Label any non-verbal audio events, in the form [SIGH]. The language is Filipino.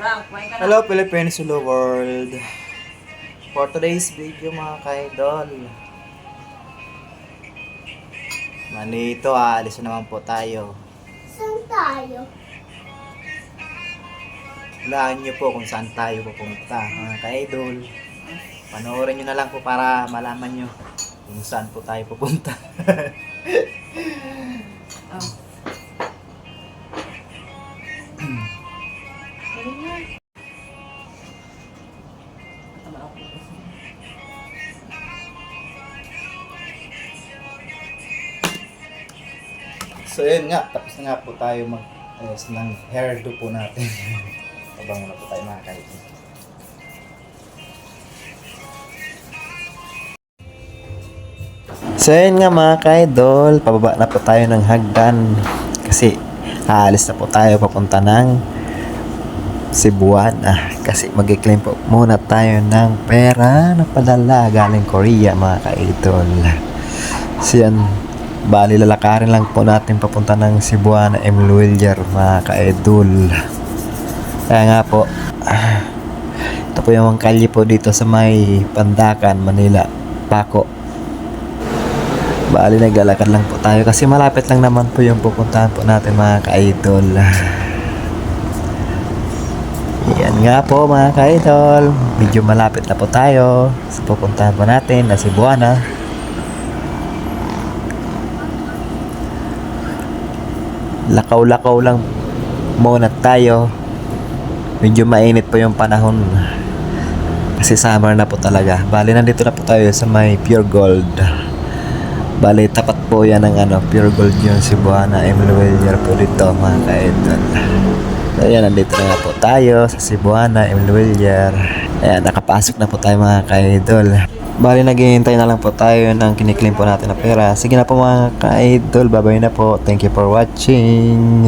Hello Philippines, hello world. For today's video mga kaidol. Manito, aalis na naman po tayo. Saan tayo? Hulaan niyo po kung saan tayo pupunta mga kaidol. Panoorin niyo na lang po para malaman niyo kung saan po tayo pupunta. [LAUGHS] So yun nga, tapos na nga po tayo mag ayos ng hairdo po natin. [LAUGHS] Abang na po tayo mga kaidol. So yun nga mga ka-idol, pababa na po tayo ng hagdan kasi aalis na po tayo papunta ng Cebuana Ah, kasi mag-claim po muna tayo ng pera na padala galing Korea mga ka-idol. So yan, bali lalakarin lang po natin papunta ng Cebuana M. Luillar mga ka-idol. Kaya nga po, ah, ito po yung kalye po dito sa may Pandakan, Manila, Paco. Bali, naglalakad lang po tayo kasi malapit lang naman po yung pupuntahan po natin mga ka-idol. Yan nga po mga ka-idol. Medyo malapit na po tayo sa pupuntahan po natin na Cebuana. Lakaw-lakaw lang muna tayo. Medyo mainit po yung panahon. Kasi summer na po talaga. Bali, nandito na po tayo sa may Pure Gold. Bali, tapat po yan ng ano, Pure Gold yung Cebuana Emilwellier po dito mga ka-idol. So, ayan, nandito na po tayo sa Cebuana Emilwellier. Ayan, nakapasok na po tayo mga ka-idol. Bali, naghihintay na lang po tayo ng kiniklaim po natin na pera. Sige na po mga ka-idol, babay na po. Thank you for watching.